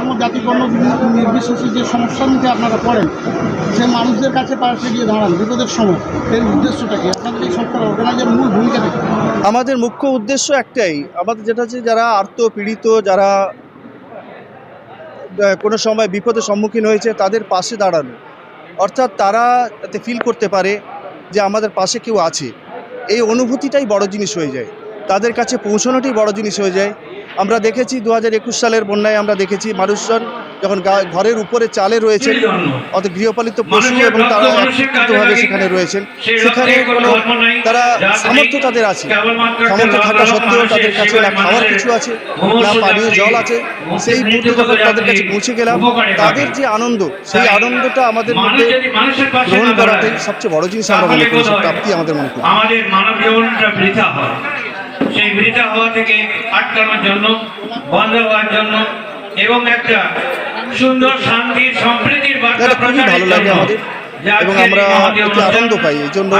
ধর্ম, জাতি বর্ণ নির্বিশেষে যে সমস্যার মুখে আপনারা পড়েন সে মানুষদের কাছে পাশে গিয়ে দাঁড়ান, বিপদের সময়। এর উদ্দেশ্যটা কি? আপনাদের এই সংস্থার অর্গানাইজার মূল ভূমিকাটা কি? আমাদের মুখ্য উদ্দেশ্য একটাই। আমাদের যেটা হচ্ছে যারা আর্ত পীড়িত যারা কোনো সময় বিপদের সম্মুখীন হয়েছে, তাদের পাশে দাঁড়ানো। অর্থাৎ তারা যাতে ফিল করতে পারে যে আমাদের পাশে কেউ আছে। এই অনুভূতিটাই বড় জিনিস হয়ে যায়। তাদের কাছে পৌঁছানোটাই বড় জিনিস হয়ে যায়। আমরা দেখেছি দু হাজার একুশ সালের বন্যায় আমরা দেখেছি মানুষজন যখন ঘরের উপরে চালে রয়েছেন অত গৃহপালিত পশু এবং তারা একত্রিতভাবে সেখানে রয়েছেন। সেখানে কোনো তারা সামর্থ্য তাদের আছে। সামর্থ্য থাকা সত্ত্বেও তাদের কাছে না খাওয়ার কিছু আছে না পানীয় জল আছে। সেই মুহূর্তে যখন তাদের কাছে পৌঁছে গেলাম। তাদের যে আনন্দ সেই আনন্দটা আমাদের মধ্যে গ্রহণ করাটাই সবচেয়ে বড় জিনিস আমরা মনে করি প্রাপ্তি আমাদের মনে করি। আমাদের মানব জীবনটা বৃথা হয়। সেই বৃথা হওয়া থেকে আটকানোর জন্য বন্ধ হওয়ার জন্য এবং একটা সুন্দর শান্তির সম্প্রীতির বার্তা প্রচারের জন্য আমাদের এবং আমরা আনন্দ পাই এই জন্য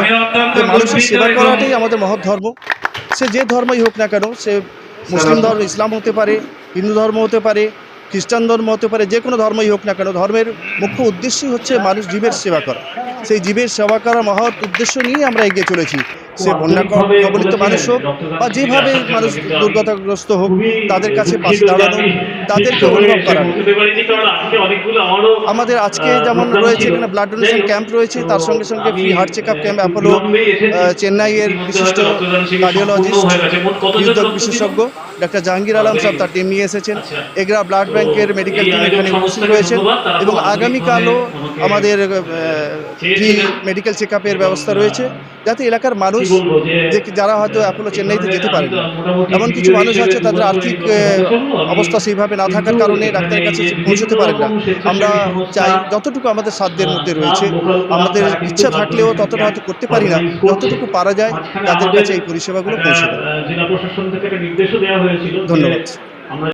মানুষের সেবা করাটাই আমাদের মহৎ ধর্ম। সে যে ধর্মই হোক না কেন সে মুসলিম ধর্ম ইসলাম হতে পারে হিন্দু ধর্ম হতে পারে খ্রিস্টান ধর্ম হতে পারে যে কোনো ধর্মই হোক না কেন ধর্মের মুখ্য উদ্দেশ্যই হচ্ছে মানুষ জীবের সেবা করা। সেই জীবের সেবা করার মহৎ উদ্দেশ্য নিয়ে আমরা এগিয়ে চলেছি। সে বন্যা কবলিত মানুষ হোক বা যেভাবে মানুষ দুর্গতগ্রস্ত হোক তাদের কাছে পাশে দাঁড়ানো তাদেরকে অনুভব করানো। আমাদের আজকে যেমন রয়েছে এখানে ব্লাড ডোনেশন ক্যাম্প রয়েছে তার সঙ্গে সঙ্গে free heart check up camp Apollo চেন্নাইয়ের বিশিষ্ট কার্ডিওলজিস্ট হৃদরোগ বিশেষজ্ঞ ডাক্তার জাহাঙ্গীর আলম সাহেব তার টিম নিয়ে এসেছেন। এগরা ব্লাড ব্যাংকের মেডিকেল টিম এখানে উপস্থিত রয়েছেন এবং আগামীকালও আমাদের ফ্রি মেডিকেল চেক আপের ব্যবস্থা রয়েছে। যাতে এলাকার মানুষ যারা হয়তো অ্যাপোলো চেন্নাইতে যেতে পারে এমন কিছু মানুষ আছে তাদের আর্থিক অবস্থা সেইভাবে না থাকার কারণে ডাক্তারের কাছে পৌঁছতে পারে না। আমরা চাই যতটুকু আমাদের সাধ্যের মধ্যে রয়েছে আমাদের ইচ্ছা থাকলেও ততটা হয়তো করতে পারি না যতটুকু পারা যায় তাদের কাছে এই পরিষেবাগুলো পৌঁছে দেয় জেলা প্রশাসন থেকে একটা নির্দেশও দেওয়া হয়েছিল ধন্যবাদ।